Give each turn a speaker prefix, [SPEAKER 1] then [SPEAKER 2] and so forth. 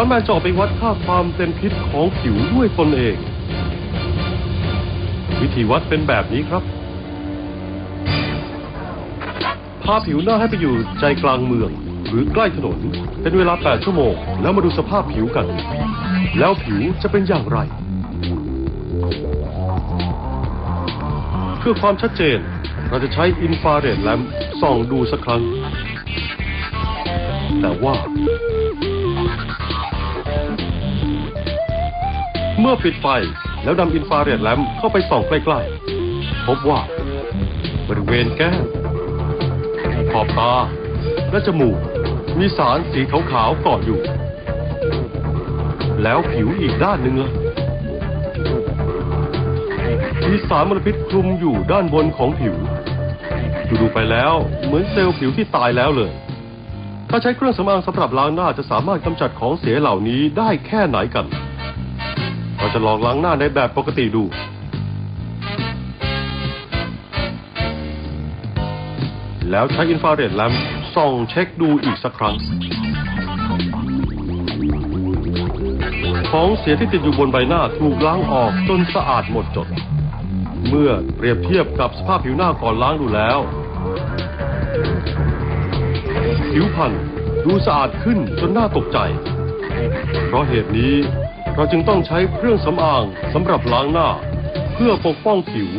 [SPEAKER 1] อนแมนจะออกไปวัดค่าความเป็นพิษของผิวด้วยตนเอง วิธีวัดเป็นแบบนี้ครับพาผิวหน้าให้ไปอยู่ใจกลางเมือง หรือใกล้ถนน เป็นเวลา 8 ชั่วโมง แล้วมาดูสภาพผิวกัน แล้วผิวจะเป็นอย่างไร เพื่อความชัดเจน เราจะใช้อินฟราเรดแลมป์ส่องดูสักครั้ง แต่ว่า เมื่อปิดไฟแล้วนำอินฟราเรดแลมป์เข้าไปส่องใกล้ๆ พบว่า บริเวณแก้มขอบตา และจมูก มีสารสีขาวๆเกาะอยู่ แล้วผิวอีกด้านหนึ่งล่ะมีสารมลพิษคลุมอยู่ด้านบนของผิว ดูๆไปแล้วเหมือนเซลล์ผิวที่ตายแล้วเลย ถ้าใช้เครื่องสำอางสำหรับล้างหน้าจะสามารถกำจัดของเสียเหล่านี้ได้แค่ไหนกัน เราจะลองล้างหน้าในแบบปกติดู แล้วใช้อินฟราเรดแลมส่องเช็คดูอีกสักครั้ง ของเสียที่ติดอยู่บนใบหน้าถูกล้างออกจนสะอาดหมดจด เมื่อเปรียบเทียบกับสภาพผิวหน้าก่อนล้างดูแล้ว ผิวพรรณดูสะอาดขึ้นจนน่าตกใจ เพราะเหตุนี้ เราจึงต้องใช้เครื่องสำอางสำหรับล้างหน้า เพื่อปกป้องผิว